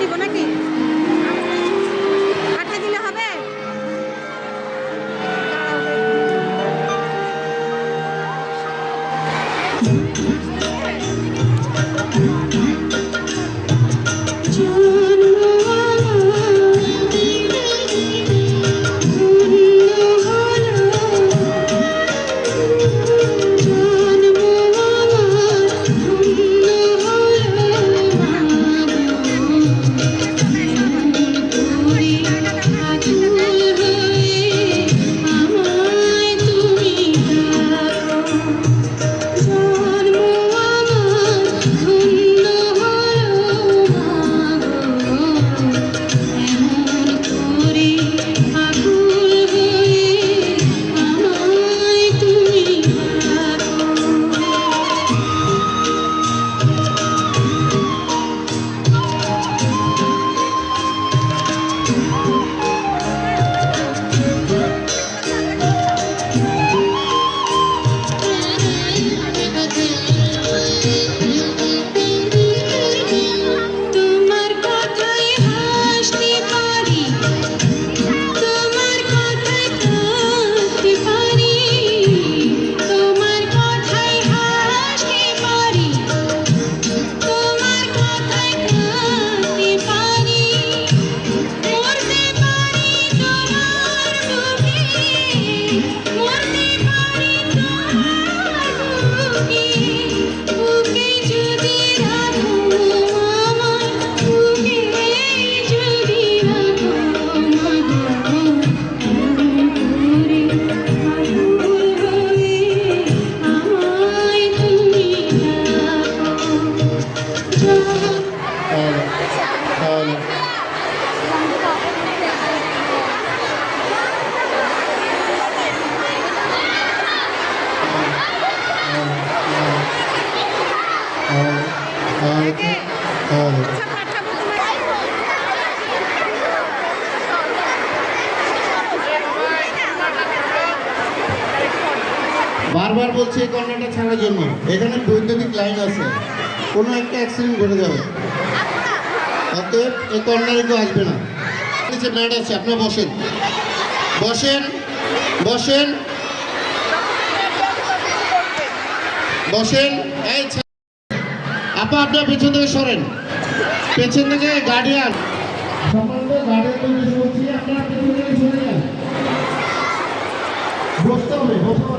দিব নাকি? দিলে হবে? বারবার বলছি এই কর্নারটা ছাড়ার জন্য। এখানে বৈদ্যুতিক লাইন আছে। কোনো একটা অ্যাক্সিডেন্ট ঘটে যাবে। অতএব এই কর্নারে কেউ আসবে না। নিচে ম্যাট আছে আপনি বসেন। বসেন বসেন। বসেন। এই আপা আপনার পেছন থেকে সরেন। পেছন থেকে গার্ডিয়ান বসতে হবে বসতে হবে।